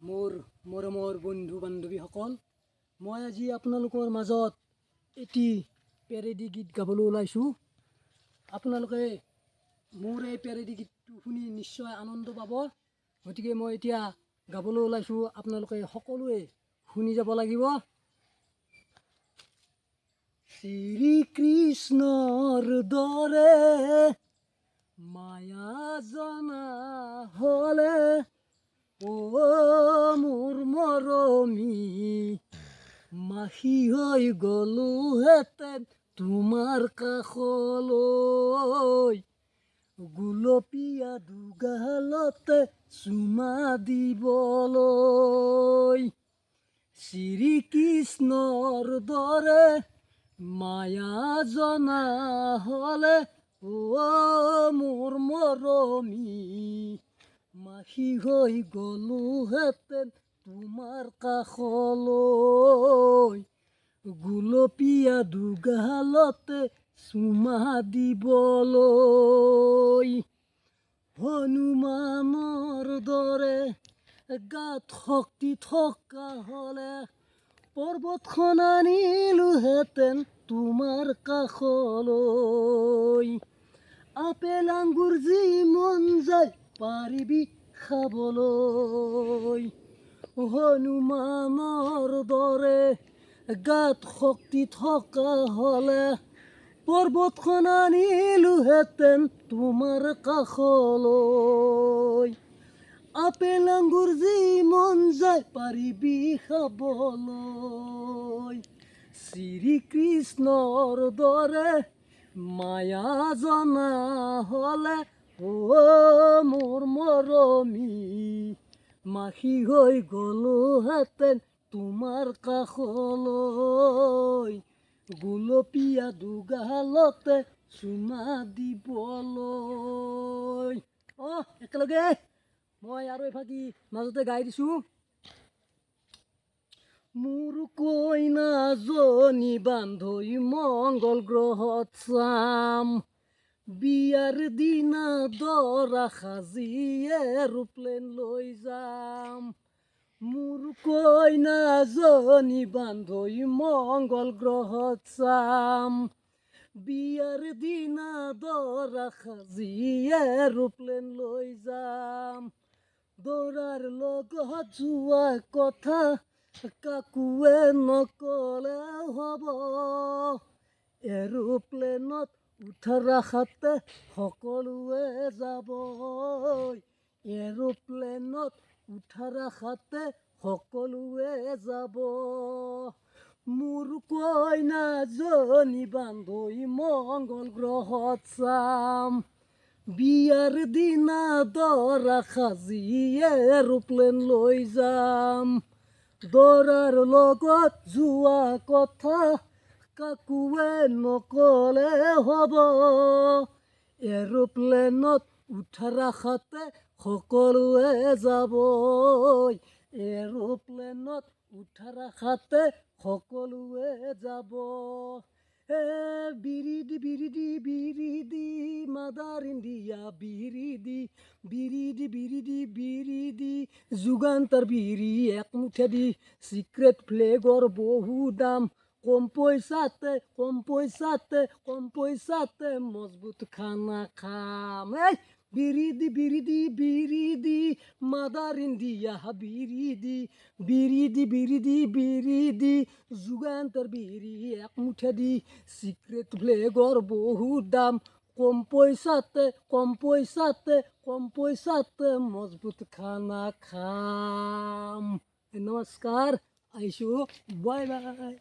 মোৰ মৰমৰ বন্ধু বান্ধৱীসকল মই আজি আপোনালোকৰ মাজত এটি পেৰেডি গীত গাবলৈ ওলাইছোঁ। আপোনালোকে মোৰ এই পেৰেডি গীতটো শুনি নিশ্চয় আনন্দ পাব। গতিকে মই এতিয়া গাবলৈ ওলাইছোঁ আপোনালোকে সকলোৱে শুনি যাব লাগিব। শ্ৰীকৃষ্ণৰ দৰে মায়া জনা হ'লে অ মোৰ মৰমী মাখি হৈ গলোহেঁতেন তোমাৰ কাষলৈ। গুলপীয়া দুগালতে চুমা দিবলৈ। শ্ৰীকৃষ্ণৰ দৰে মায়া জনা হ'লে অ মোৰ মৰমী মাখি হৈ গলোহেঁতেন তোমাৰ কাষলৈ। গুলপীয়া দুগালতে চুমা দিবলৈ। হনুমানৰ দৰে গাত শক্তি থকা হ'লে পৰ্বতখন আনিলোহেঁতেন তোমাৰ কাষলৈ। আপেল আঙ্গুৰ যি মন যায় পাৰিবি খাবলৈ হনুমানৰ দৰে গাত শক্তি থকা হ'লে পৰ্বতখন আনিলোহেঁতেন তোমাৰ কাষলৈ। আপেল আঙ্গুৰ যি মন যায় পাৰিবি খাবলৈ শ্ৰীকৃষ্ণৰ দৰে মায়া জনা হ'লে অ মোৰ মৰমী, মাখি হৈ গলোহেঁতেন তোমাৰ কাষলৈ। গুলপীয়া দুগালতে চুমা দিবলৈ। অঁ একেলগে। মই আৰু এফাকি মাজতে গাই দিছোঁ। মোৰ কইনাজনী বান্ধৈ মংগল গ্ৰহত চাম। বিয়াৰ দিনা দৰা সাজি এৰোপ্লেন লৈ যাম। মোৰ কইনাজনী বান্ধৈ মংগল গ্ৰহত চাম। বিয়াৰ দিনা দৰা সাজি এৰোপ্লেন লৈ যাম। দৰাৰ লগত যোৱা কথা কাকুৱে নকলে হ'ব। এৰোপ্লেনত আশাতে সকলোৱে যাব এৰোপ্লেনত উঠাৰ আশাতে সকলোৱে যাব মোৰ কইনাজনী বান্ধৈ মংগল গ্ৰহত চাম বিয়াৰ দিনা দৰা সাজি এৰোপ্লেন লৈ যাম দৰাৰ লগত যোৱা কথা কাকুৱে নকলে হ'ব। এৰোপ্লেনত উঠাৰ আশাতে সকলোৱে যাব। এৰোপ্লেনত উঠাৰ আশাতে সকলোৱে যাব। এ, বিৰিদি বিৰিদি বিৰিদি, মাদাৰ ইণ্ডিয়া, বিৰিদি বিৰিদি বিৰিদি বিৰিদি, যুগান্তৰ বিৰি, এক মুঠেদি, চিক্ৰেট ফ্লেগৰ বহু দাম। কম পইচাতে কম পইচাতে কম পইচাতে মজবুত খানা খাম। এই বিৰিদি বিৰিদি বিৰিদি মাদাৰ ইণ্ডিয়া বিৰিদি বিৰিদি বিৰিদি বিৰিদি যুগান্তৰ বিৰি এক মুঠেদি চিক্ৰেট ফ্লেগৰ বহুত দাম। কম পইচাতে কম পইচাতে কম পইচাতে মজবুত খানা খাম। নমস্কাৰ আহিছোঁ বাই বাই।